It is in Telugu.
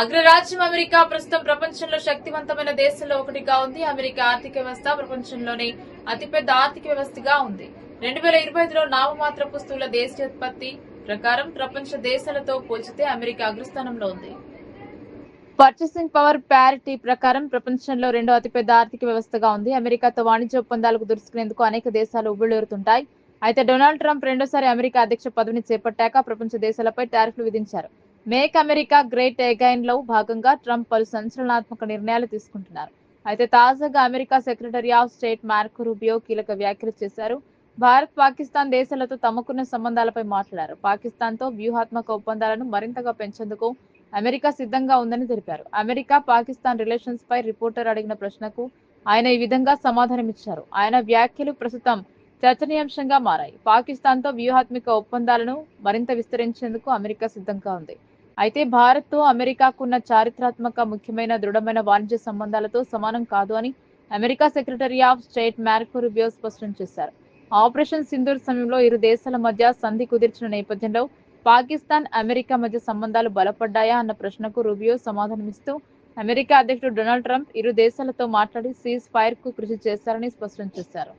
అగ్రరాజ్యం అమెరికా ప్రస్తుతం ప్రపంచంలో శక్తివంతమైన దేశంలో ఒకటిగా ఉంది. అమెరికా ఆర్థిక వ్యవస్థ ప్రపంచంలోనే అతిపెద్ద ఆర్థిక వ్యవస్థగా ఉంది. రెండు వేల ఇరవై ఐదులో నామమాత్రపు స్థూల దేశీయోత్పత్తి ప్రకారం ప్రపంచ దేశాలతో పోల్చితే అమెరికా అగ్రస్థానంలో ఉంది. పర్చేసింగ్ పవర్ ప్యారిటీ ప్రకారం ప్రపంచంలో రెండో అతిపెద్ద ఆర్థిక వ్యవస్థగా ఉంది. అమెరికాతో వాణిజ్య ఒప్పందాలకు దురుసుకునేందుకు అనేక దేశాలు ఉవ్విళ్ళూరుతుంటాయి అయితే డొనాల్డ్ ట్రంప్ రెండోసారి అమెరికా అధ్యక్ష పదవిని చేపట్టాక ప్రపంచ దేశాలపై టారిఫ్లు విధించారు. మేక్ అమెరికా గ్రేట్ ఎగైన్లో భాగంగా ట్రంప్ పలు సంచలనాత్మక నిర్ణయాలు తీసుకుంటున్నారు. అయితే తాజాగా America secretary of state Mark Rubio కీలక వ్యాఖ్యలు చేశారు. భారత్ పాకిస్తాన్ దేశాలతో తమకున్న సంబంధాలపై మాట్లాడారు. పాకిస్తాన్తో వ్యూహాత్మక ఒప్పందాలను మరింతగా పెంచేందుకు అమెరికా సిద్ధంగా ఉందని తెలిపారు. అమెరికా పాకిస్తాన్ రిలేషన్స్ పై రిపోర్టర్ అడిగిన ప్రశ్నకు ఆయన ఈ విధంగా సమాధానమిచ్చారు ఆయన వ్యాఖ్యలు ప్రస్తుతం చర్చనీయాంశంగా మారాయి. పాకిస్తాన్తో వ్యూహాత్మక ఒప్పందాలను మరింత విస్తరించేందుకు అమెరికా సిద్ధంగా ఉంది. అయితే భారత్తో అమెరికాకున్న చారిత్రాత్మక ముఖ్యమైన దృఢమైన వాణిజ్య సంబంధాలతో సమానం కాదు అని America secretary of state Marco Rubio స్పష్టం చేశారు. ఆపరేషన్ సింధూర్ సమయంలో ఇరు దేశాల మధ్య సంధి కుదిర్చిన నేపథ్యంలో పాకిస్తాన్ అమెరికా మధ్య సంబంధాలు బలపడ్డాయా అన్న ప్రశ్నకు రుబియో సమాధానమిస్తూ అమెరికా అధ్యక్షుడు డొనాల్డ్ ట్రంప్ ఇరు దేశాలతో మాట్లాడి సీజ్ ఫైర్కు కృషి చేశారని స్పష్టం చేశారు.